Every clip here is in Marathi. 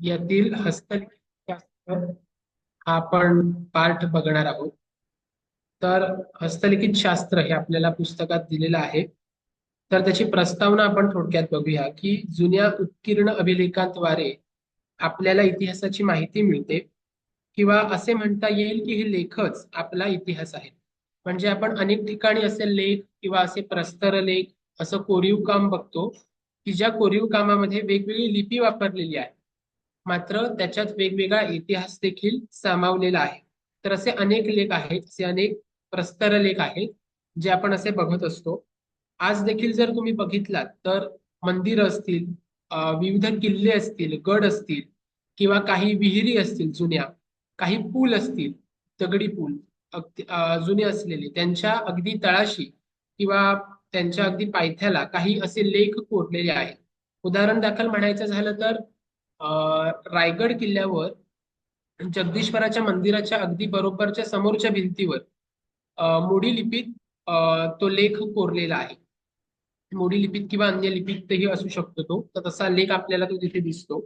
यातील हस्तलिखित हा आपण पार्ट बघणार आहोत. तर हस्तलिखित शास्त्र हे आपल्याला पुस्तकात दिलेलं आहे. तर त्याची प्रस्तावना आपण थोडक्यात बघूया की जुन्या उत्कीर्ण अभिलेखांद्वारे आपल्याला इतिहासाची माहिती मिळते किंवा असे म्हणता येईल की हे लेखच आपला इतिहास आहे. म्हणजे आपण अनेक ठिकाणी असे लेख किंवा असे प्रस्तर लेख असं कोरीव काम बघतो की ज्या कोरीव कामामध्ये वेगवेगळी लिपी वापरलेली आहे. मात्र त्याच्यात वेगवेगळा इतिहास देखील सामावलेला आहे. तर असे अनेक लेख आहेत असे अनेक प्रस्तर लेख आहेत जे आपण असे बघत असतो. आज देखील जर तुम्ही बघितलात तर मंदिर असतील विविध किल्ले असतील गड असतील किंवा काही विहिरी असतील जुन्या काही पूल असतील दगडी पूल जुने असलेले त्यांच्या अगदी तळाशी किंवा त्यांच्या अगदी पायथ्याला काही असे लेख कोरलेले आहेत. उदाहरण दाखल म्हणायचं झालं तर रायगड किल्ल्यावर जगदीश्वराच्या मंदिराच्या अगदी बरोबरच्या समोरच्या भिंतीवर मोडी लिपीत तो लेख कोरलेला आहे. मोडी लिपीत किंवा अन्य लिपीतही असू शकतो तो तर तसा लेख आपल्याला तो तिथे दिसतो.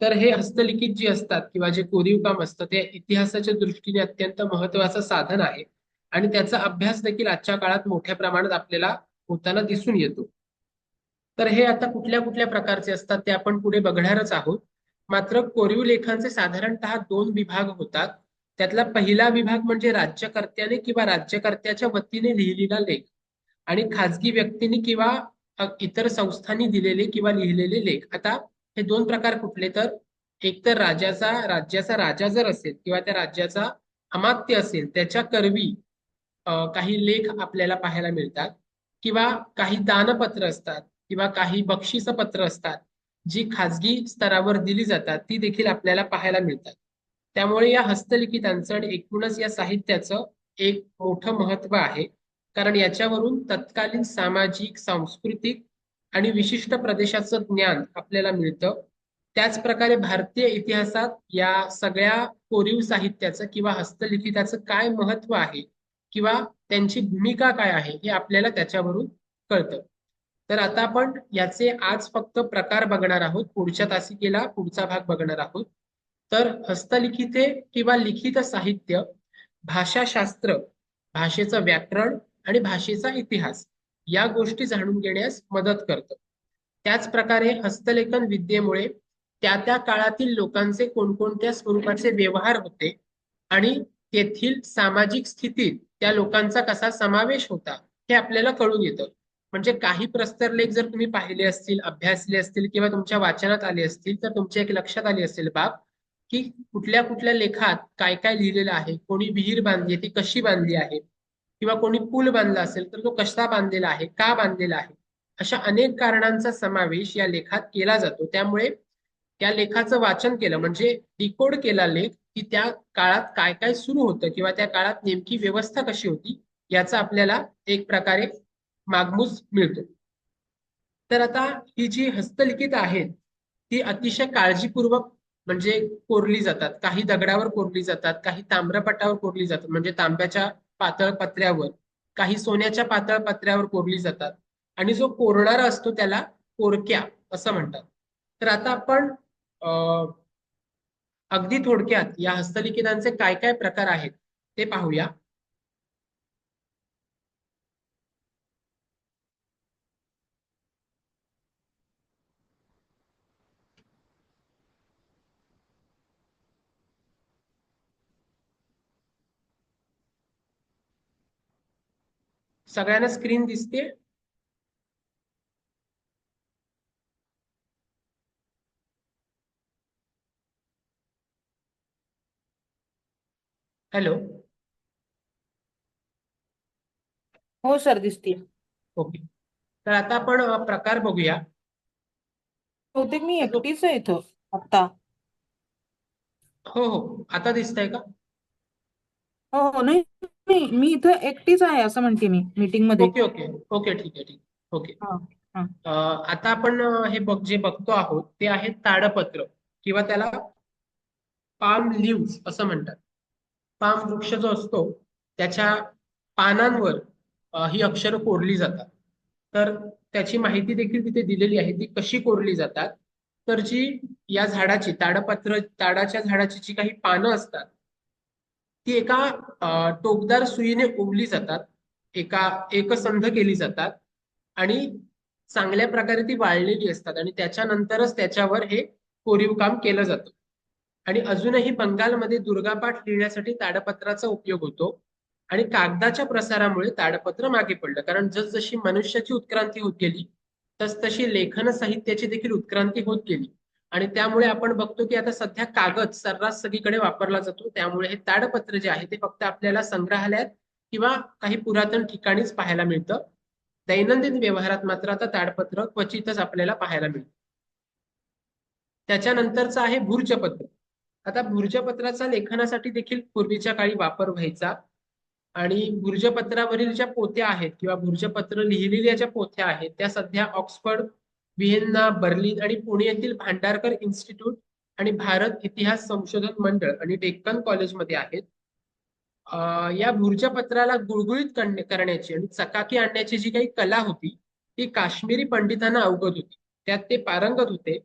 तर हे हस्तलिखित जे असतात किंवा जे कोरीव काम असतं ते इतिहासाच्या दृष्टीने अत्यंत महत्वाचं साधन आहे. आणि त्याचा अभ्यास देखील आजच्या काळात मोठ्या प्रमाणात आपल्याला होताना दिसून येतो. तर हे आता कुठल्या कुठल्या प्रकारचे असतात ते आपण पुढे बघणारच आहोत. मात्र कोरीव लेखांचे साधारणतः दोन विभाग होतात. त्यातला पहिला विभाग म्हणजे राज्यकर्त्याने किंवा राज्यकर्त्याच्या वतीने लिहिलेला लेख आणि खाजगी व्यक्तीने किंवा इतर संस्थांनी दिलेले किंवा लिहिलेले लेख. आता हे दोन प्रकार कुठले तर? एक तर राजाचा राज्याचा राजा जर असेल किंवा त्या राज्याचा अमात्य असेल त्याच्या करवी काही लेख आपल्याला पाहायला मिळतात. किंवा काही दानपत्र असतात किंवा काही बक्षीस पत्र असतात. जी खाजगी स्तरावर दिली जातात ती देखील आपल्याला पाहायला मिळतात. त्यामुळे या हस्तलिखितांचं आणि एकूणच या साहित्याचं एक मोठं महत्त्व आहे. कारण याच्यावरून तत्कालीन सामाजिक सांस्कृतिक आणि विशिष्ट प्रदेशाचं ज्ञान आपल्याला मिळतं. त्याच प्रकारे भारतीय इतिहासात या सगळ्या कोरीव साहित्याचं किंवा हस्तलिखिताचं काय महत्त्व आहे? किंवा त्यांची भूमिका काय आहे? हे आपल्याला त्याच्यावरून कळतं. तर आता आपण याचे आज फक्त प्रकार बघणार आहोत. पुढच्या तासिकेला पुढचा भाग बघणार आहोत. तर हस्तलिखिते किंवा लिखित साहित्य भाषाशास्त्र भाषेचं व्याकरण आणि भाषेचा इतिहास या गोष्टी जाणून घेण्यास मदत करतं. त्याच प्रकारे हस्तलेखन विद्येमुळे त्या त्या काळातील लोकांचे कोणकोणत्या स्वरूपाचे व्यवहार होते आणि तेथील सामाजिक स्थितीत त्या लोकांचा कसा समावेश होता हे आपल्याला कळून येतं. म्हणजे काही प्रस्तर लेख जर तुम्ही पाहिले असतील अभ्यासले असतील किंवा तुमच्या वाचनात आले असतील तर तुमच्या एक लक्षात आली असेल बाब की कुठल्या कुठल्या लेखात काय काय लिहिलेलं आहे कोणी विहीर बांधली ती कशी बांधली आहे किंवा कोणी पूल बांधला असेल तर तो कसा बांधलेला आहे का बांधलेला आहे अशा अनेक कारणांचा समावेश या लेखात केला जातो. त्यामुळे त्या लेखाचं वाचन केलं म्हणजे डिकोड केला लेख की त्या काळात काय काय सुरू होतं किंवा त्या काळात नेमकी व्यवस्था कशी होती याचा आपल्याला एक प्रकारे मागमूस मिळतो. तर आता ही जी हस्तलिखित आहेत ती अतिशय काळजीपूर्वक म्हणजे कोरली जातात. काही दगडावर कोरली जातात काही ताम्रपटावर कोरली जातात म्हणजे तांब्याच्या पातळ पत्र्यावर काही सोन्याच्या पातळ पत्र्यावर कोरली जातात. आणि जो कोरणारा असतो त्याला कोरक्या असं म्हणतात. तर आता आपण अगदी थोडक्यात या हस्तलिखितांचे काय काय प्रकार आहेत ते पाहूया. सगळ्यांना स्क्रीन दिसते. हॅलो हो सर दिसतील ओके तर आता आपण प्रकार बघूया. बहुतेक मी एकटीच आहे इथं आता हो हो. आता दिसतंय का? हो हो नाही. नाही मी इथं एकटीच आहे असं म्हणते मी मीटिंगमध्ये. ओके ओके ओके ठीक आहे ठीक ओके. हा, हा. आता आपण हे बघ जे बघतो आहोत ते आहे ताडपत्र किंवा त्याला पाम लिव्ह असं म्हणतात. पाम वृक्ष जो असतो त्याच्या पानांवर ही अक्षरं कोरली जातात. तर त्याची माहिती देखील तिथे दिलेली आहे ती कशी कोरली जातात? तर जी या झाडाची ताडपत्र ताडाच्या झाडाची जी काही पानं असतात ती एका टोकदार सुईने ओवली जातात एका एकसंध केली जातात आणि चांगल्या प्रकारे ती वाळलेली असतात आणि त्याच्यानंतरच त्याच्यावर हे कोरीव काम केलं जातं. आणि अजूनही बंगालमध्ये दुर्गापाठ लिहिण्यासाठी ताडपत्राचा उपयोग होतो आणि कागदाच्या प्रसारामुळे ताडपत्र मागे पडलं. कारण जसजशी मनुष्याची उत्क्रांती होत गेली तस तशी लेखन साहित्याची देखील उत्क्रांती होत गेली. आणि त्यामुळे आपण बघतो की आता सध्या कागद सर्रास सगळीकडे वापरला जातो. त्यामुळे हे ताडपत्र जे आहे ते फक्त आपल्याला संग्रहालयात किंवा काही पुरातन ठिकाणीच पाहायला मिळतं. दैनंदिन व्यवहारात मात्र आता ताडपत्र क्वचितच आपल्याला पाहायला मिळतं. त्याच्यानंतरचं आहे भूर्जपत्र. आता भूर्जपत्राचा लेखनासाठी देखील पूर्वीच्या काळी वापर व्हायचा. आणि भूर्जपत्रावरील ज्या पोत्या आहेत किंवा भूर्जपत्र लिहिलेल्या ज्या पोथ्या आहेत त्या सध्या ऑक्सफर्ड व्हिएन्ना बर्लिन आणि पुणे येथील भांडारकर इन्स्टिट्यूट आणि भारत इतिहास संशोधन मंडळ आणि डेक्कन कॉलेजमध्ये आहेत. या या भूर्जपत्राला गुळगुळीत करण्याची आणि चकाकी आणण्याची जी काही कला होती ती काश्मीरी पंडितांना अवगत होती. त्यात ते पारंगत होते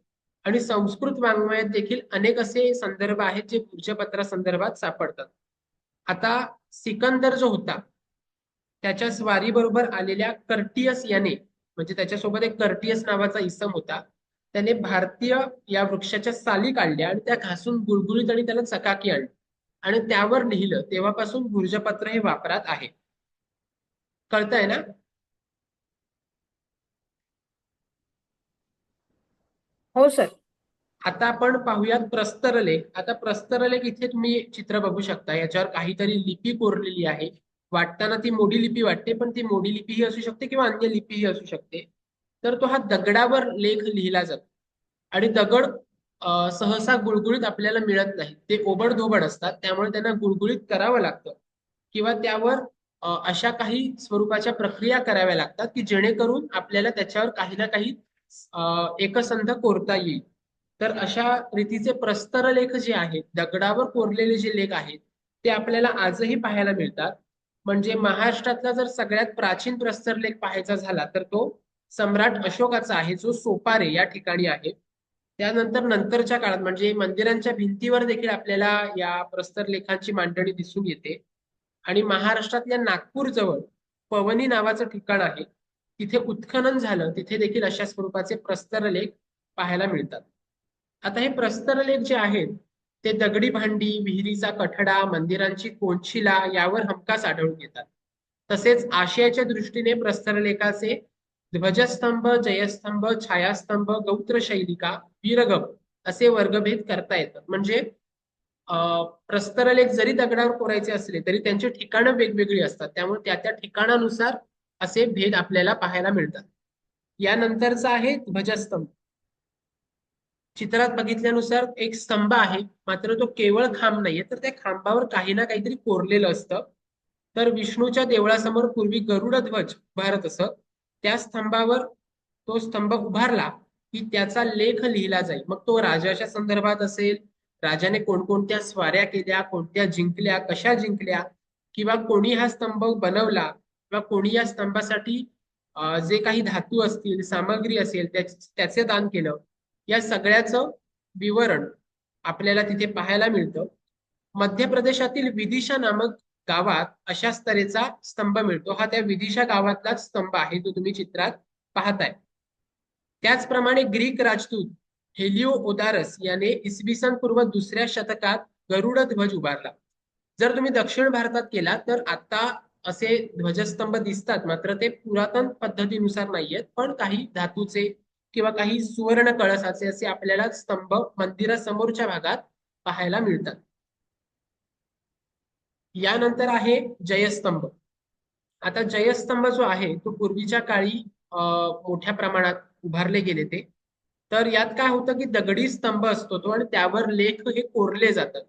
आणि संस्कृत वाङ्मयात देखील अनेक असे संदर्भ आहेत जे भूर्जपत्रा संदर्भात सापडतात. आता सिकंदर जो होता त्याच्या स्वारीबरोबर आलेल्या कर्टियस याने म्हणजे त्याच्यासोबत एक कर्टियस नावाचा इसम होता. त्याने भारतीय या वृक्षाच्या साली काढल्या आणि त्या घासून गुळगुळीत आणि त्याला चकाकी आणली. आणि त्यावर लिहिलं तेव्हापासून भूर्जपत्र हे वापरात आहे. कळतंय ना? हो सर. आता आपण पाहूयात प्रस्तरलेख. आता प्रस्तरलेख इथे तुम्ही चित्र बघू शकता. याच्यावर काहीतरी लिपी कोरलेली आहे. वाटताना ती मोडी लिपी वाटते पण ती मोडी लिपी ही असू शकते किंवा अन्य लिपी ही असू शकते. तर तो हा दगडावर लेख लिहिला जातो. आणि दगड सहसा गुळगुळीत आपल्याला मिळत नाही. ते ओबडधोबड असतात. त्यामुळे त्यांना गुळगुळीत करावं लागतं. किंवा त्यावर अशा काही स्वरूपाच्या प्रक्रिया कराव्या लागतात की जेणेकरून आपल्याला त्याच्यावर काही ना काही एकसंध कोरता येईल. तर अशा रीतीचे प्रस्तर लेख जे आहेत दगडावर कोरलेले जे लेख आहेत ते आपल्याला आजही पाहायला मिळतात. म्हणजे महाराष्ट्रातला जर सगळ्यात प्राचीन प्रस्तरलेख पाहायचा झाला तर तो सम्राट अशोकाचा आहे जो सोपारे या ठिकाणी आहे. त्यानंतर नंतरच्या काळात म्हणजे मंदिरांच्या भिंतीवर देखील आपल्याला या प्रस्तरलेखांची मांडणी दिसून येते. आणि महाराष्ट्रातल्या नागपूर जवळ पवनी नावाचं ठिकाण आहे. तिथे उत्खनन झालं तिथे देखील अशा स्वरूपाचे प्रस्तरलेख पाहायला मिळतात. आता हे प्रस्तरलेख जे आहेत ते दगडी भांडी विहिरीचा कठडा मंदिरांची कोनशिला यावर हमखास आढळून येतात तसेच आशयाच्या दृष्टीने प्रस्तरलेखाचे ध्वजस्तंभ जयस्तंभ छायास्तंभ गौत्रशैलिका वीरगम असे वर्गभेद करता येतात म्हणजे अं, प्रस्तरलेख जरी दगडावर कोरायचे असले तरी त्यांची ठिकाणं वेगवेगळी असतात. त्यामुळे त्या त्या ठिकाणानुसार असे भेद आपल्याला पाहायला मिळतात. यानंतरचा आहे ध्वजस्तंभ. चित्रात बघितल्यानुसार एक स्तंभ आहे मात्र तो केवळ खांब नाहीये तर त्या खांबावर काही ना काहीतरी कोरलेलं असतं. तर विष्णूच्या देवळासमोर पूर्वी गरुड ध्वज उभारत असत. त्या स्तंभावर तो स्तंभ उभारला की त्याचा लेख लिहिला जाईल मग तो राजाच्या संदर्भात असेल राजाने कोणकोणत्या स्वाऱ्या केल्या कोणत्या जिंकल्या कशा जिंकल्या किंवा कोणी हा स्तंभ बनवला किंवा कोणी या स्तंभासाठी जे काही धातू असतील सामग्री असेल त्याचे दान केलं. या सगळ्याचं विवरण आपल्याला तिथे पाहायला मिळतं. मध्य प्रदेशातील विदिशा नामक गावात अशाच तऱ्हेचा स्तंभ मिळतो. हा त्या विदिशा गावातलाच स्तंभ आहे तो तुम्ही चित्रात पाहताय. त्याचप्रमाणे ग्रीक राजदूत हेलिओ ओदारस याने इसवी सन पूर्व दुसऱ्या शतकात गरुड ध्वज उभारला. जर तुम्ही दक्षिण भारतात केला तर आता असे ध्वजस्तंभ दिसतात. मात्र ते पुरातन पद्धतीनुसार नाहीयेत पण काही धातूचे किंवा काही सुवर्ण कळसाचे असे आपल्याला स्तंभ मंदिरासमोरच्या भागात पाहायला मिळतात. यानंतर आहे जयस्तंभ. आता जयस्तंभ जो आहे तो पूर्वीच्या काळी मोठ्या प्रमाणात उभारले गेले ते. तर यात काय होतं की दगडी स्तंभ असतो तो आणि त्यावर लेख हे कोरले जातात.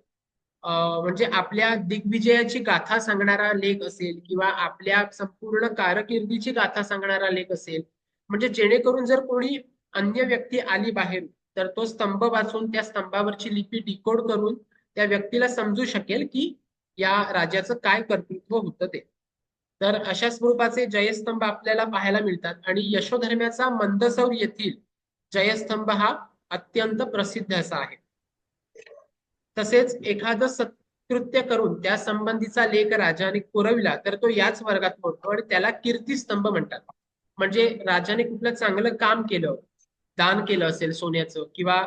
म्हणजे आपल्या दिग्विजयाची गाथा सांगणारा लेख असेल किंवा आपल्या संपूर्ण कारकिर्दीची गाथा सांगणारा लेख असेल म्हणजे जेणेकरून जर कोणी अन्य व्यक्ती आली बाहेर तर तो स्तंभ वाचून त्या स्तंभावरची लिपी डिकोड करून त्या व्यक्तीला समजू शकेल की या राजाचं काय कर्तृत्व होतं ते. तर अशा स्वरूपाचे जयस्तंभ आपल्याला पाहायला मिळतात आणि यशोधर्म्याचा मंदसौर येथील जयस्तंभ हा अत्यंत प्रसिद्ध असा आहे. तसेच एखादं सत्कृत्य करून त्या संबंधीचा लेख राजाने पुरविला तर तो याच वर्गात मोडतो आणि त्याला कीर्तिस्तंभ म्हणतात. म्हणजे राजाने कुठलं चांगलं काम केलं दान केलं असेल सोन्याचं किंवा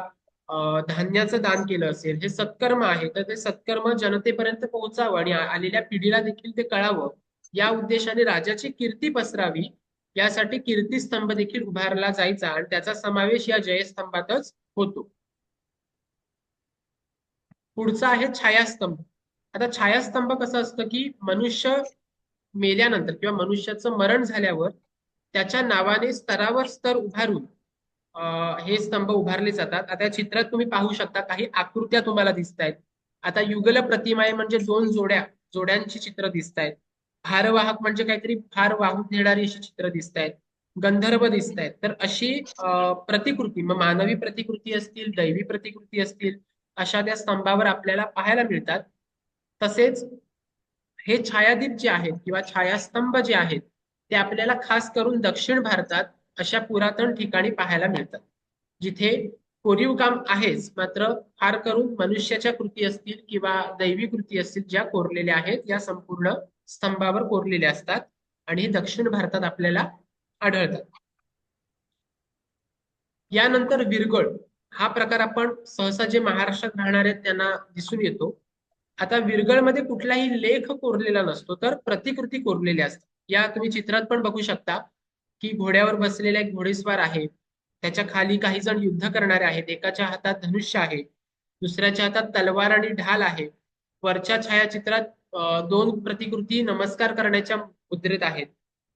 धान्याचं दान केलं असेल हे सत्कर्म आहे तर ते सत्कर्म जनतेपर्यंत पोहोचावं आणि आलेल्या पिढीला देखील ते कळावं. या उद्देशाने राजाची कीर्ती पसरावी यासाठी कीर्तिस्तंभ देखील उभारला जायचा आणि त्याचा समावेश या जयस्तंभातच होतो. पुढचा आहे छायास्तंभ. आता छायास्तंभ कसं असतं की मनुष्य मेल्यानंतर किंवा मनुष्याचं मरण झाल्यावर त्याच्या नावाने स्तरावर स्तर उभारून हे स्तंभ उभारले जातात. आता या चित्रात तुम्ही पाहू शकता काही आकृत्या तुम्हाला दिसत आहेत आता युगल प्रतिमा आहे म्हणजे दोन जोड्या जोड्यांची चित्र दिसत आहेत भारवाहक म्हणजे काहीतरी भार वाहून नेणारी अशी चित्र दिसत आहेत गंधर्व दिसत आहेत तर अशी प्रतिकृती मग मानवी प्रतिकृती असतील दैवी प्रतिकृती असतील अशा त्या स्तंभावर आपल्याला पाहायला मिळतात. तसेच हे छायादीप जे आहेत किंवा छायास्तंभ जे आहेत ते आपल्याला खास करून दक्षिण भारतात अशा पुरातन ठिकाणी पाहायला मिळतात. जिथे कोरीव काम आहेच मात्र फार करून मनुष्याच्या कृती असतील किंवा दैवी कृती असतील ज्या कोरलेल्या आहेत या संपूर्ण स्तंभावर कोरलेल्या असतात आणि हे दक्षिण भारतात आपल्याला आढळतात. यानंतर विरगळ हा प्रकार आपण सहसा जे महाराष्ट्रात राहणार आहेत त्यांना दिसून येतो. आता विरगळमध्ये कुठलाही लेख कोरलेला नसतो तर प्रतिकृती कोरलेल्या असतात. या तुम्ही चित्रात पण बघू शकता. की घोड्यावर बसलेला एक घोडेस्वार आहे. त्याच्याखाली काही जण युद्ध करणारे आहेत. एकाच्या हातात धनुष्य आहे. दुसऱ्याच्या हातात तलवार आणि ढाल आहे. वरच्या छायाचित्रात दोन प्रतिकृती नमस्कार करण्याच्या मुद्रेत आहेत.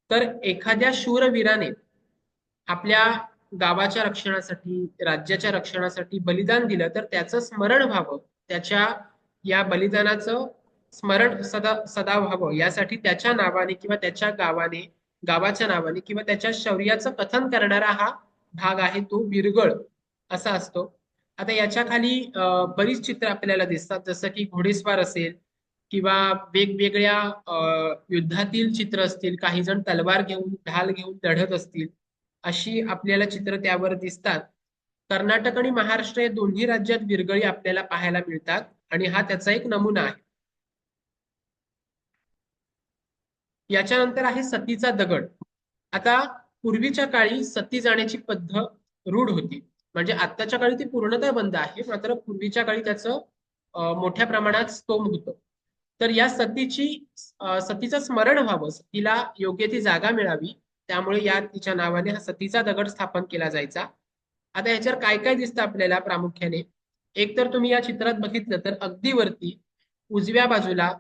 तर एखाद्या शूरवीराने आपल्या गावाच्या रक्षणासाठी राज्याच्या रक्षणासाठी बलिदान दिलं तर त्याचं स्मरण व्हावं. त्याच्या या बलिदानाचं स्मरण सदा सदा व्हावं. यासाठी त्याच्या नावाने किंवा त्याच्या गावाने गावाच्या नावाने किंवा त्याच्या शौर्याचं कथन करणारा हा भाग आहे तो विरगळ असा असतो. आता याच्या खाली बरीच चित्र आपल्याला दिसतात. जसं की घोडेस्वार असेल किंवा वेगवेगळ्या युद्धातील चित्र असतील. काही जण तलवार घेऊन ढाल घेऊन लढत असतील. अशी आपल्याला चित्र त्यावर दिसतात. कर्नाटक आणि महाराष्ट्र या दोन्ही राज्यात विरगळी आपल्याला पाहायला मिळतात. आणि हा त्याचा एक नमुना आहे. याच्यानंतर आहे सतीचा दगड. आता पूर्वीच्या काळी सती जाण्याची पद्धत रूढ होती. म्हणजे आत्ताच्या काळी ती पूर्णतः बंद आहे मात्र पूर्वीच्या काळी त्याचं मोठ्या प्रमाणात स्तोम होतं. तर या सतीची सतीचं स्मरण व्हावं सतीला योग्य ती जागा मिळावी त्यामुळे या तिच्या नावाने हा सतीचा दगड स्थापन केला जायचा. आता याच्यावर काय काय दिसतं आपल्याला प्रामुख्याने? एक तर तुम्ही या चित्रात बघितलं तर अगदी वरती उजव्या बाजूला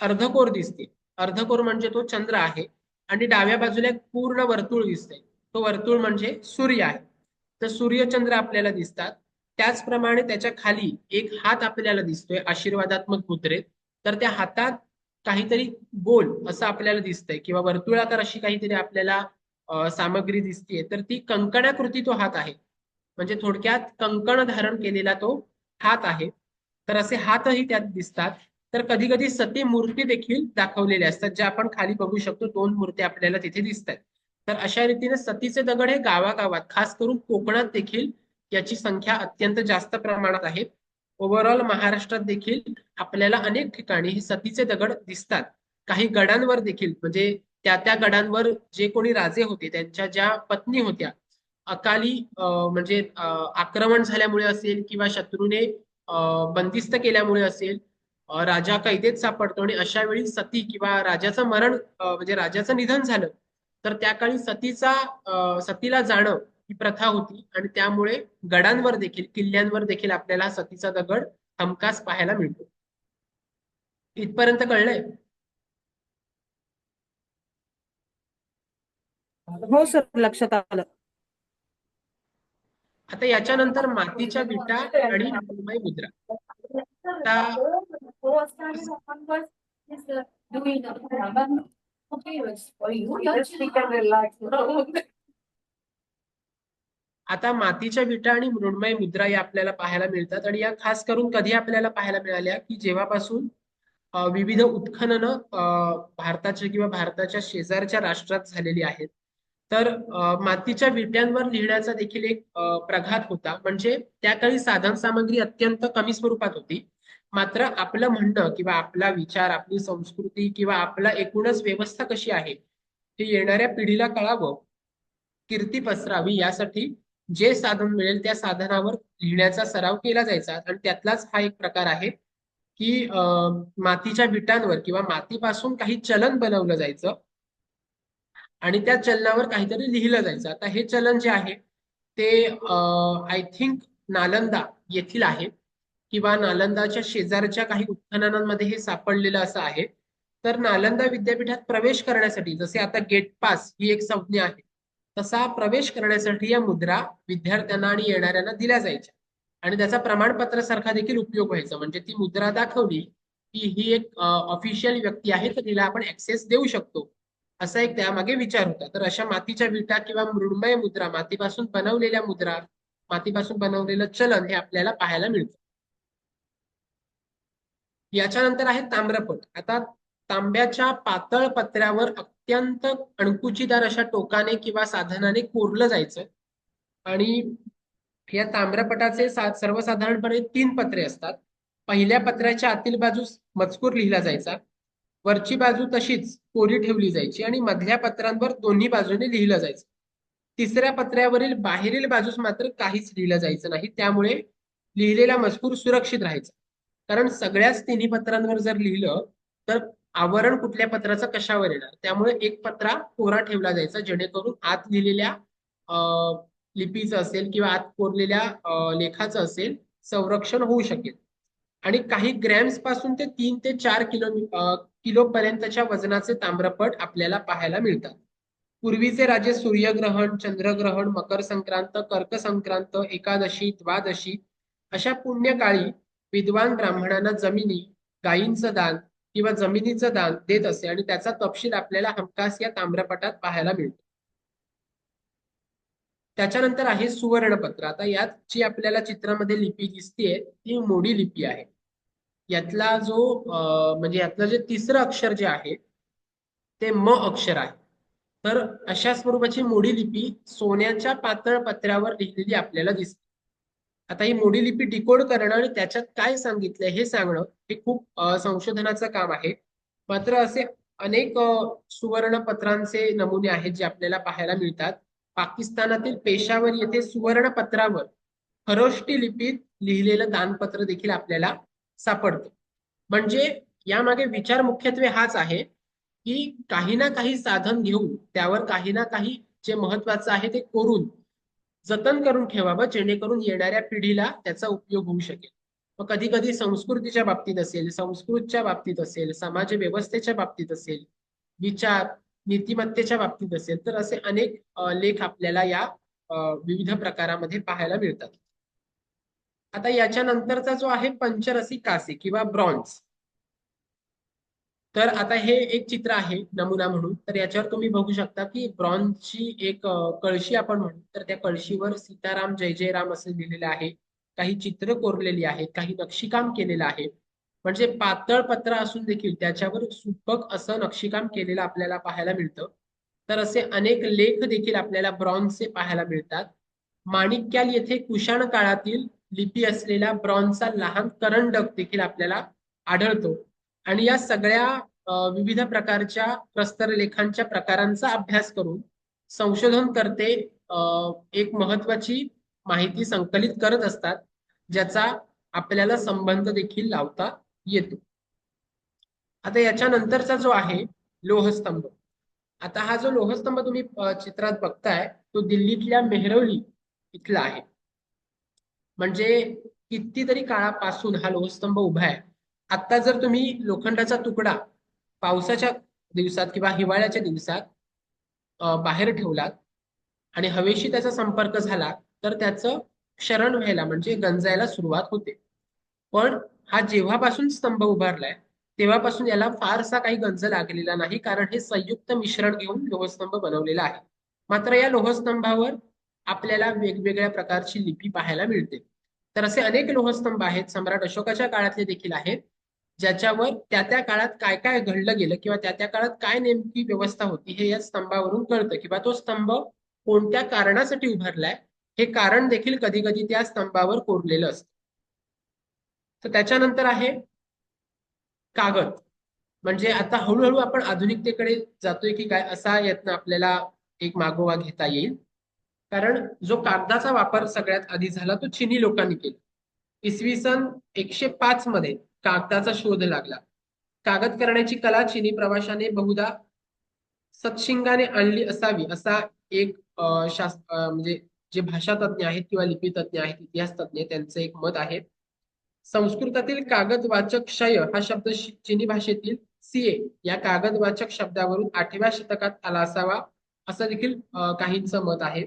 अर्धकोर दिसते. अर्धकोर म्हणजे तो चंद्र आहे आणि डाव्या बाजूला एक पूर्ण वर्तुळ दिसते तो वर्तुळ म्हणजे सूर्य आहे. तर सूर्यचंद्र आपल्याला दिसतात. त्याचप्रमाणे त्याच्याखाली एक हात आपल्याला दिसतोय आशीर्वादात्मक मुद्रेत तर त्या हातात काहीतरी गोल असं आपल्याला दिसतंय किंवा वर्तुळाकार अशी काहीतरी आपल्याला सामग्री दिसतीये. तर ती कंकणाकृती तो हात आहे. म्हणजे थोडक्यात कंकण धारण केलेला तो हात आहे. तर असे हातही त्यात दिसतात. तर कधी कधी सती मूर्ती देखील दाखवलेल्या असतात ज्या आपण खाली बघू शकतो दोन मूर्ती आपल्याला तिथे दिसत आहेत तर अशा रीतीने सतीचे दगड हे गावागावात खास करून कोकणात देखील याची संख्या अत्यंत जास्त प्रमाणात आहे. ओव्हरऑल महाराष्ट्रात देखील आपल्याला अनेक ठिकाणी हे सतीचे दगड दिसतात. काही गडांवर देखील म्हणजे त्या त्या गडांवर जे कोणी राजे होते त्यांच्या ज्या पत्नी होत्या अकाली म्हणजे आक्रमण झाल्यामुळे असेल किंवा शत्रूने बंदिस्त केल्यामुळे असेल राजा कैदेत सापडतो आणि अशा वेळी सती किंवा राजाचं मरण म्हणजे राजाचं निधन झालं तर त्या काळी सतीचा सतीला जाणं ही प्रथा होती आणि त्यामुळे गडांवर देखील किल्ल्यांवर देखील आपल्याला सतीचा दगड हमखास पाहायला मिळतो. इथपर्यंत कळलंय? हो सर लक्षात आलं. आता याच्यानंतर मातीच्या विटा आणि मुद्रा. आता मातीच्या विटा आणि मृण्मय मुद्रा या आपल्याला पाहायला मिळतात आणि या खास करून कधी आपल्याला पाहायला मिळाल्या की जेव्हापासून विविध उत्खननं अ, भारताच्या किंवा भारताच्या शेजारच्या राष्ट्रात झालेली आहेत. तर मातीच्या विट्यांवर लिहिण्याचा देखील एक प्रघात होता. म्हणजे त्या काळी साधन सामग्री अत्यंत कमी स्वरूपात होती. मात्र आपलं म्हणणं किंवा आपला विचार आपली संस्कृती किंवा आपला एकूणच व्यवस्था कशी आहे हे येणाऱ्या पिढीला कळावं. कीर्ती पसरावी यासाठी जे साधन मिळेल त्या साधनावर लिहिण्याचा सराव केला जायचा. आणि त्यातलाच हा एक प्रकार आहे की अं, मातीच्या विटांवर किंवा मातीपासून काही चलन बनवलं जायचं आणि त्या चलनावर काहीतरी लिहिलं जायचं. आता हे चलन जे आहे ते आय थिंक नालंदा येथील आहे. किंवा नालंदाच्या शेजारच्या काही उत्खननांमध्ये हे सापडलेलं असं आहे. तर नालंदा विद्यापीठात प्रवेश करण्यासाठी जसे आता गेट पास ही एक संज्ञा आहे तसा प्रवेश करण्यासाठी या मुद्रा विद्यार्थ्यांना आणि येणाऱ्यांना दिल्या जायच्या. आणि त्याचा प्रमाणपत्र सारखा देखील उपयोग व्हायचा. म्हणजे ती मुद्रा दाखवली की ही एक ऑफिशियल व्यक्ती आहे तर तिला आपण ऍक्सेस देऊ शकतो. असा एक त्यामागे विचार होता. तर अशा मातीच्या विटा किंवा मृण्मय मुद्रा मातीपासून बनवलेल्या मुद्रा मातीपासून बनवलेलं चलन हे आपल्याला पाहायला मिळतं. याच्यानंतर आहे ताम्रपट. आता तांब्याच्या पातळ पत्र्यावर अत्यंत अणकुचीदार अशा टोकाने किंवा साधनाने कोरलं जायचं. आणि या ताम्रपटाचे सर्वसाधारणपणे तीन पत्रे असतात. पहिल्या पत्र्याच्या आतील बाजूस मजकूर लिहिला जायचा. वरची बाजू तशीच कोरी ठेवली जायची आणि मधल्या पत्रांवर दोन्ही बाजूने लिहिलं जायचं. तिसऱ्या पत्र्यावरील बाहेरील बाजूस मात्र काहीच लिहिलं जायचं नाही. त्यामुळे लिहिलेला मजकूर सुरक्षित राहायचा. कारण सगळ्याच तिन्ही पत्रांवर जर लिहिलं तर आवरण कुठल्या पत्राचं कशावर येणार? त्यामुळे एक पत्रा कोरा ठेवला जायचा जेणेकरून आत लिहिलेल्या लिपीचं असेल किंवा आत कोरलेल्या लेखाचं असेल संरक्षण होऊ शकेल. आणि काही ग्रॅम्सपासून ते तीन ते चार किलो किलो पर्यंतच्या वजनाचे ताम्रपट आपल्याला पाहायला मिळतात. पूर्वीचे राजे सूर्यग्रहण चंद्रग्रहण मकर संक्रांत कर्क संक्रांत एकादशी द्वादशी अशा पुण्यकाळी विद्वान ब्राह्मणांना जमिनी गायींचं दान किंवा जमिनीचं दान देत असे आणि त्याचा तपशील आपल्याला हमखास या ताम्रपटात पाहायला मिळतो. त्याच्यानंतर आहे सुवर्णपत्र. आता यात जी आपल्याला चित्रामध्ये लिपी दिसतीये ती मोडी लिपी आहे. यातला जो म्हणजे यातलं जे तिसरं अक्षर जे आहे ते म अक्षर आहे. तर अशा स्वरूपाची मोडी लिपी सोन्याच्या पातळ पत्र्यावर लिहिलेली आपल्याला दिसते. आता ही मोडी लिपी डिकोड करणं आणि त्याच्यात काय सांगितलंय हे सांगणं हे खूप संशोधनाचं काम आहे. मात्र असे अनेक सुवर्णपत्रांचे नमुने आहेत जे आपल्याला पाहायला मिळतात. पाकिस्तानातील पेशावर येथे सुवर्णपत्रावर खरोष्टी लिपीत लिहिलेलं दानपत्र देखील आपल्याला सापडतं. म्हणजे यामागे विचार मुख्यत्वे हाच आहे की काही ना काही साधन घेऊन त्यावर काही ना काही जे महत्वाचं आहे ते करून जतन करून ठेवावं जेणेकरून येणाऱ्या पिढीला त्याचा उपयोग होऊ शकेल. मग कधी कधी संस्कृतीच्या बाबतीत असेल संस्कृतच्या बाबतीत असेल समाज व्यवस्थेच्या बाबतीत असेल विचार नीतिमत्तेच्या बाबतीत असेल तर असे अनेक लेख आपल्याला या विविध प्रकारामध्ये पाहायला मिळतात. आता याच्यानंतरचा जो आहे पंचरसी कासे किंवा ब्रॉन्झ. तर आता हे एक चित्र आहे नमुना म्हणून. तर याच्यावर तुम्ही बघू शकता की ब्रॉन्झची एक कळशी आपण म्हणू तर त्या कळशीवर सीताराम जय जय राम असं लिहिलेलं आहे. काही चित्र कोरलेली आहेत काही नक्षीकाम केलेलं आहे. म्हणजे पातळ पत्र असून देखील त्याच्यावर सुपक असं नक्षीकाम केलेलं आपल्याला पाहायला मिळतं. तर असे अनेक लेख देखील आपल्याला ब्रॉन्झचे पाहायला मिळतात. माणिक्याल येथे कुशाण काळातील लिपी असलेला ब्रॉन्झचा लहान करंडक देखील आपल्याला आढळतो. आणि या सगळ्या विविध प्रकारच्या प्रस्तरलेखांच्या प्रकारांचा अभ्यास करून संशोधनकर्ते अ, एक महत्वाची माहिती संकलित करत असतात ज्याचा आपल्याला संबंध देखील लावता येतो. आता याच्यानंतरचा जो आहे लोहस्तंभ. आता हा जो लोहस्तंभ तुम्ही चित्रात बघताय तो दिल्लीतल्या मेहरवली इथला आहे. म्हणजे कितीतरी काळापासून हा लोहस्तंभ उभा आहे. आता जर तुम्ही लोखंडाचा तुकडा पावसाच्या दिवसात किंवा हिवाळ्याच्या दिवसात बाहेर ठेवलात आणि हवेशी त्याचा संपर्क झाला तर त्याचं क्षरण व्हायला म्हणजे गंजायला सुरुवात होते. पण हा जेव्हापासून स्तंभ उभारलाय तेव्हापासून याला फारसा काही गंज लागलेला नाही कारण हे संयुक्त मिश्रण घेऊन लोहस्तंभ बनवलेला आहे. मात्र या लोहस्तंभावर आपल्याला वेगवेगळ्या प्रकारची लिपी पाहायला मिळते. तर असे अनेक लोहस्तंभ आहेत सम्राट अशोकाच्या काळातले देखील आहेत ज्याच्यावर त्या त्या काळात काय काय घडलं गेलं किंवा त्या त्या काळात काय नेमकी व्यवस्था होती हे या स्तंभावरून कळतं किंवा तो स्तंभ कोणत्या कारणासाठी उभारलाय हे कारण देखील कधी कधी त्या स्तंभावर कोरलेलं असतं. तर त्याच्यानंतर आहे कागद. म्हणजे आता हळूहळू आपण आधुनिकतेकडे जातोय की काय असा यत्न आपल्याला एक मागोवा घेता येईल. कारण जो कागदाचा वापर सगळ्यात आधी झाला तो चिनी लोकांनी केला. इसवी सन एकशे पाच मध्ये कागदाचा शोध लागला. कागद करण्याची कला चिनी प्रवाशाने बहुधा सत्शिंगाने आणली असावी असा एक शास्त्र म्हणजे जे भाषा तज्ज्ञ आहेत किंवा लिपी तज्ज्ञ आहेत इतिहास तज्ञ त्यांचं एक मत आहे. संस्कृतातील कागदवाचक क्षय हा शब्द चिनी भाषेतील सीए या कागदवाचक शब्दावरून आठव्या शतकात आला असावा असं देखील काहींचं मत आहे.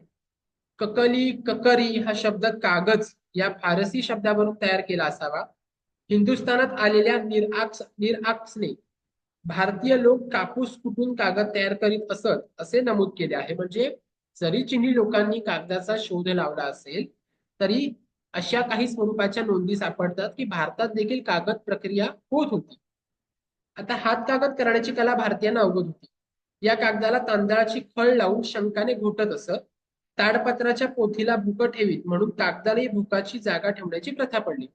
ककली ककरी हा शब्द कागज या फारसी शब्दावरून तयार केला असावा. हिंदुस्थानात आलेल्या निरआक्स निराक्सने भारतीय लोक कापूस कुठून कागद तयार करीत असत असे नमूद केले आहे. म्हणजे जरी चिनी लोकांनी कागदाचा शोध लावला असेल तरी अशा काही स्वरूपाच्या नोंदी सापडतात की भारतात देखील कागद प्रक्रिया होत होती. आता हात कागद करण्याची कला भारतीयांना अवगत होती. या कागदाला तांदळाची खळ लावून शंकाने घोटत असत ताडपत्राच्या पोथीला भुकं ठेवीत म्हणून कागदाने भुकाची जागा ठेवण्याची प्रथा पडली.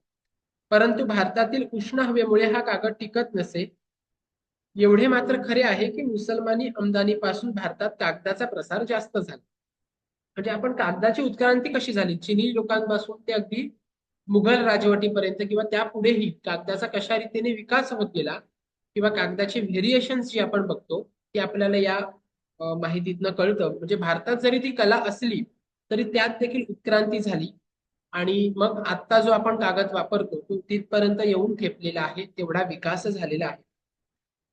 परंतु भारतातील उष्ण हवेमुळे हा कागद टिकत नसे. एवढे मात्र खरे आहे की मुसलमानी आमदानीपासून भारतात कागदाचा प्रसार जास्त झाला. म्हणजे आपण कागदाची उत्क्रांती कशी झाली? चिनी लोकांपासून ते अगदी मुघल राजवटीपर्यंत किंवा त्यापुढेही कागदाचा कशा रीतीने विकास होत गेला किंवा कागदाचे व्हेरिएशन्स जी आपण बघतो ती आपल्याला या माहितीतनं कळतं. म्हणजे भारतात जरी ती कला असली तरी त्यात देखील उत्क्रांती झाली. आणि मग आता जो आपण कागद वापरतो तो तिथपर्यंत येऊन ठेपलेला आहे तेवढा विकास झालेला आहे.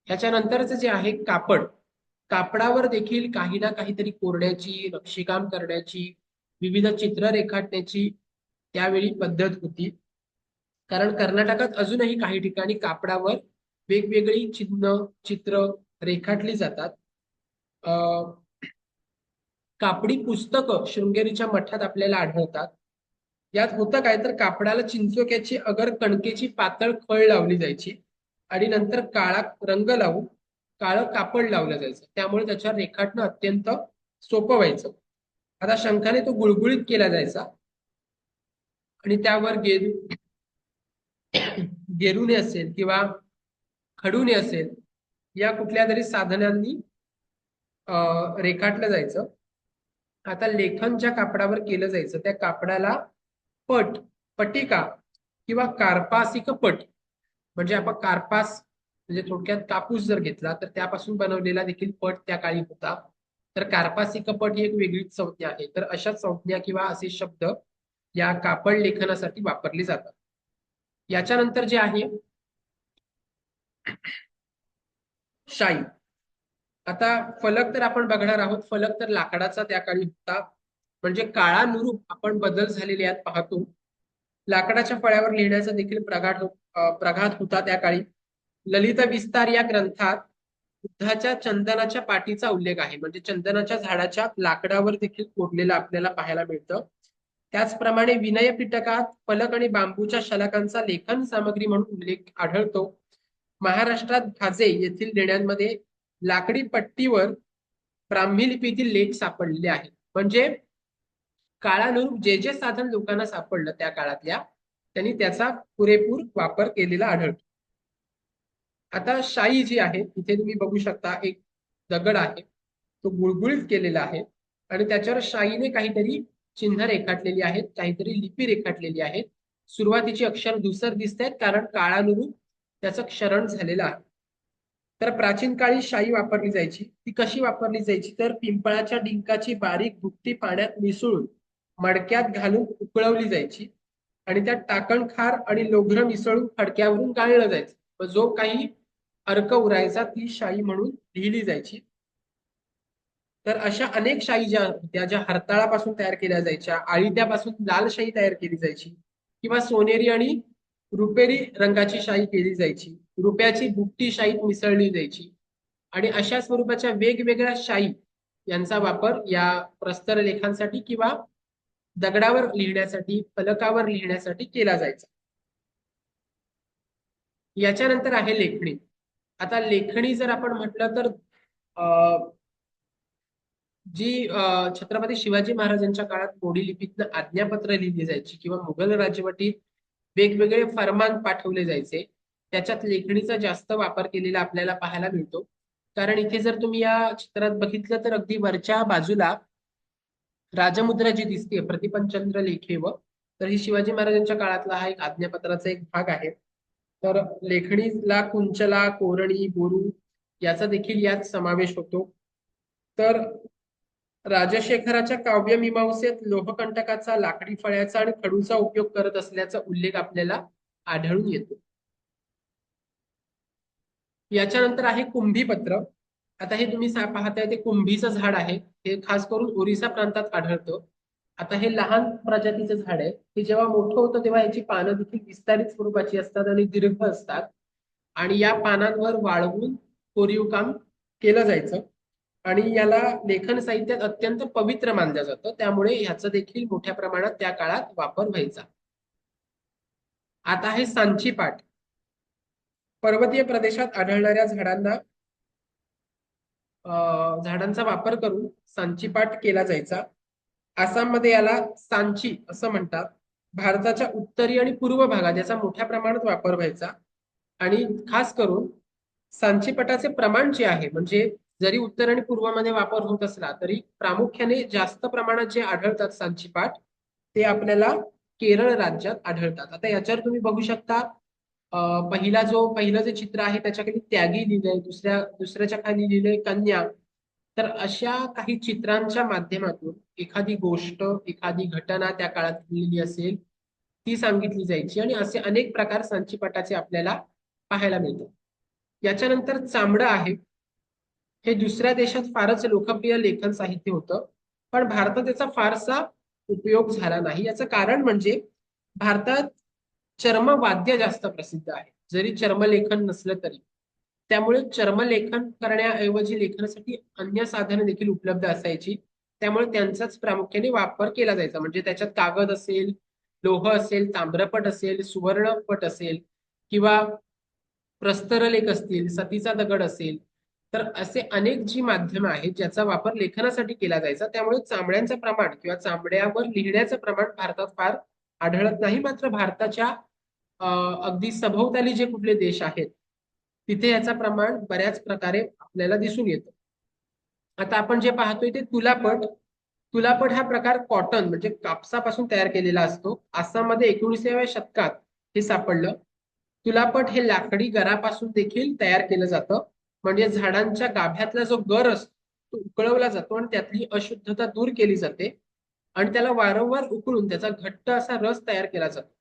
ह्याच्यानंतरच जे आहे कापड. कापडावर देखील काही ना काहीतरी कोरण्याची नक्षीकाम करण्याची विविध चित्र रेखाटण्याची त्यावेळी पद्धत होती. कारण कर्नाटकात अजूनही काही ठिकाणी कापडावर वेगवेगळी चिन्ह चित्र रेखाटली जातात. कापडी पुस्तकं शृंगेरीच्या मठात आपल्याला आढळतात. यात होतं काय तर कापडाला चिंचोक्याची अगर कणकेची पातळ खळ लावली जायची आणि नंतर काळा रंग लावून काळं कापड लावलं जायचं. त्यामुळे त्याच्यावर रेखाटणं अत्यंत सोपं व्हायचं. आता शंखाने तो गुळगुळीत केला जायचा. आणि त्यावर गेरू गेरूने असेल किंवा खडूने असेल या कुठल्या तरी साधनांनी रेखाटलं जायचं. आता लेखनच्या कापडावर केलं जायचं त्या कापडाला पट पटिका किंवा कार्पासिक पट. म्हणजे आपण कार्पास म्हणजे थोडक्यात कापूस जर घेतला तर त्यापासून बनवलेला देखील पट त्या काळी होता. तर कार्पासिक पट ही एक वेगळीच संज्ञा आहे. तर अशा संज्ञा किंवा असे शब्द या कापड लेखनासाठी वापरले जातात. याच्यानंतर जे आहे शाई. आता फलक तर आपण बघणार आहोत. फलक तर लाकडाचा त्या काळी होता. म्हणजे काळानुरूप आपण बदल झालेले यात पाहतो. लाकडाच्या फळ्यावर लिहिण्याचा देखील प्रघात हो, प्रघात होता त्या काळी. ललित विस्तार या ग्रंथात बुद्धाच्या चंदनाच्या पाटीचा उल्लेख आहे. म्हणजे चंदनाच्या झाडाच्या लाकडावर देखील कोरलेलं आपल्याला पाहायला मिळतं. त्याचप्रमाणे विनय पिटकात फलक आणि बांबूच्या शलकांचा लेखन सामग्री म्हणून उल्लेख आढळतो. महाराष्ट्रात खाजे येथील लेण्यांमध्ये लाकडी पट्टीवर ब्राह्मी लिपीतील लेख सापडलेले आहेत. म्हणजे काळानुरूप जे जे साधन लोकांना सापडलं त्या काळातल्या त्यांनी त्याचा पुरेपूर वापर केलेला आढळतो. आता शाई जी आहे तिथे तुम्ही बघू शकता एक दगड आहे. तो गुळगुळीत केलेला आहे आणि त्याच्यावर शाईने काहीतरी चिन्ह रेखाटलेली आहेत काहीतरी लिपी रेखाटलेली आहेत. सुरुवातीची अक्षर दुसर दिसत आहेत कारण काळानुरूप त्याचं क्षरण झालेलं आहे. तर प्राचीन काळी शाई वापरली जायची. ती कशी वापरली जायची? तर पिंपळाच्या डिंकाची बारीक भुकटी पाण्यात मिसळून मडक्यात घालून उकळवली जायची आणि त्यात टाकणखार आणि लोघ्र मिसळून फडक्यावरून गाळलं जायचं. जो काही अर्क उरायचा ती शाई म्हणून लिहिली जायची. तर अशा अनेक शाई ज्या होत्या ज्या हरताळापासून तयार केल्या जायच्या आळीत्यापासून लाल शाई तयार केली जायची किंवा सोनेरी आणि रुपेरी रंगाची शाई केली जायची. रुपयाची बुट्टी शाईत मिसळली जायची. आणि अशा स्वरूपाच्या वेगवेगळ्या शाई यांचा वापर या प्रस्तर लेखांसाठी किंवा दगडावर लिहिण्यासाठी फलकावर लिहिण्यासाठी केला जायचा. याच्यानंतर आहे लेखणी. आता लेखणी जर आपण म्हटलं तर अं, जी छत्रपती शिवाजी महाराजांच्या काळात कोडी लिपीतनं आज्ञापत्र लिहिली जायची किंवा मुघल राजवटीत वेगवेगळे फरमान पाठवले जायचे त्याच्यात लेखणीचा जास्त वापर केलेला आपल्याला पाहायला मिळतो. कारण इथे जर तुम्ही या चित्रात बघितलं तर अगदी वरच्या बाजूला राजमुद्रा जी दिसते प्रतिपंचंद्र लेखेव. तर ही शिवाजी महाराजांच्या काळातला हा एक आज्ञापत्राचा एक भाग आहे. तर लेखणीला कुंचला कोरणी बोरू याचा देखील यात समावेश होतो. तर राजशेखराच्या काव्यमीमांसेत लोहकंटकाचा लाकडी फळ्याचा आणि खडूचा उपयोग करत असल्याचा उल्लेख आपल्याला आढळून येतो. याच्यानंतर आहे कुंभीपत्र. आता हे तुम्ही पाहताय ते कुंभीचं झाड आहे. हे खास करून ओरिसा प्रांतात आढळतं. आता हे लहान प्रजातीचं झाड आहे. हे जेव्हा मोठं होतं तेव्हा याची पानं देखील विस्तारित स्वरूपाची असतात आणि दीर्घ असतात. आणि या पानांवर वाळवून कोरीव काम केलं जायचं. आणि याला लेखन साहित्यात अत्यंत पवित्र मानलं जातं. त्यामुळे ह्याचा देखील मोठ्या प्रमाणात त्या काळात वापर व्हायचा. आता आहे सांची पाठ पर्वतीय प्रदेशात आढळणाऱ्या झाडांना अं, झाडांचा वापर करून सांचीपाठ केला जायचा. आसाममध्ये याला सांची असं म्हणतात. भारताच्या उत्तरी आणि पूर्व भागात याचा मोठ्या प्रमाणात वापर व्हायचा. आणि खास करून सांचीपटाचे प्रमाण जे आहे म्हणजे जरी उत्तर आणि पूर्वमध्ये वापर होत असला तरी प्रामुख्याने जास्त प्रमाणात जे आढळतात सांचीपाठ ते आपल्याला केरळ राज्यात आढळतात. आता याच्यावर तुम्ही बघू शकता पहिला जो पहिलं जे चित्र आहे त्याच्याखाली त्यागी लिहिलंय दुसऱ्या दुसऱ्याच्या खाली लिहिलंय कन्या. तर अशा काही चित्रांच्या माध्यमातून एखादी गोष्ट एखादी घटना त्या काळात घडलेली असेल ती सांगितली जायची आणि असे अनेक प्रकार सांचीपटाचे आपल्याला पाहायला मिळतात. याच्यानंतर चामडं आहे. हे दुसऱ्या देशात फारच लोकप्रिय लेखन साहित्य होतं पण भारतात त्याचा फारसा उपयोग झाला नाही. याचं कारण म्हणजे भारतात चर्मवाद्य जास्त प्रसिद्ध आहे. जरी चर्मलेखन नसलं तरी. त्यामुळे चर्मलेखन करण्याऐवजी लेखनासाठी अन्य साधनं देखील उपलब्ध असायची. त्यामुळे त्यांचाच प्रामुख्याने वापर केला जायचा. म्हणजे त्याच्यात कागद असेल लोह असेल ताम्रपट असेल सुवर्णपट असेल किंवा प्रस्तरलेख असतील सतीचा दगड असेल तर असे अनेक जी माध्यमं आहेत ज्याचा वापर लेखनासाठी केला जायचा. त्यामुळे चामड्यांचं प्रमाण किंवा चामड्यावर लिहिण्याचं प्रमाण भारतात फार आढळत नाही. मात्र भारताच्या अगदी सभोवताली जे कुठले देश आहेत तिथे याचा प्रमाण बऱ्याच प्रकारे आपल्याला दिसून येतं. आता आपण जे पाहतोय ते तुलापट. तुलापट हा प्रकार कॉटन म्हणजे कापसापासून तयार केलेला असतो. आसाममध्ये एकोणीसाव्या शतकात हे सापडलं. तुलापट हे लाकडी गरापासून देखील तयार केलं जातं. म्हणजे झाडांच्या गाभ्यातला जो गर असतो तो उकळवला जातो आणि त्यातली अशुद्धता दूर केली जाते. आणि त्याला वारंवार उकळून त्याचा घट्ट असा रस तयार केला जातो.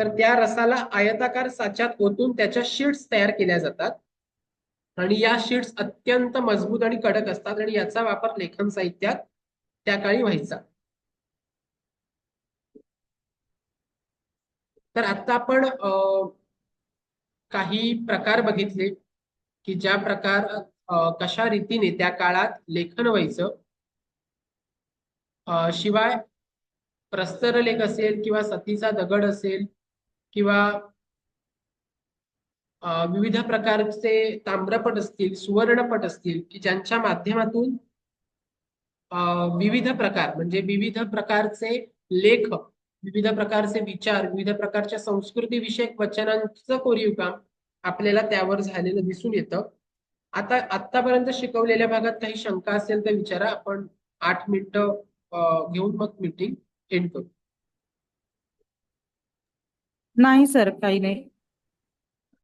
तर त्या रसाला आयताकार साच्यात ओतून त्याच्या शीट्स तयार केल्या जातात. आणि या शीट्स अत्यंत मजबूत आणि कडक असतात आणि याचा वापर लेखन साहित्यात त्या काळी व्हायचा. तर आता आपण काही प्रकार बघितले की ज्या प्रकार कशा रीतीने त्या काळात लेखन व्हायचं. शिवाय शिवाय प्रस्तरलेख असेल किंवा सतीचा दगड असेल किंवा विविध प्रकारचे ताम्रपट असतील सुवर्णपट असतील की ज्यांच्या माध्यमातून विविध प्रकार म्हणजे विविध प्रकारचे लेख विविध प्रकारचे विचार विविध प्रकारच्या संस्कृती विषयक वचनांचं कोरीव काम आपल्याला त्यावर झालेलं दिसून येतं. आता आतापर्यंत शिकवलेल्या भागात काही शंका असेल तर विचारा आपण आठ मिनिटं घेऊन मग मीटिंग एंड करू. नाही सर काही नाही.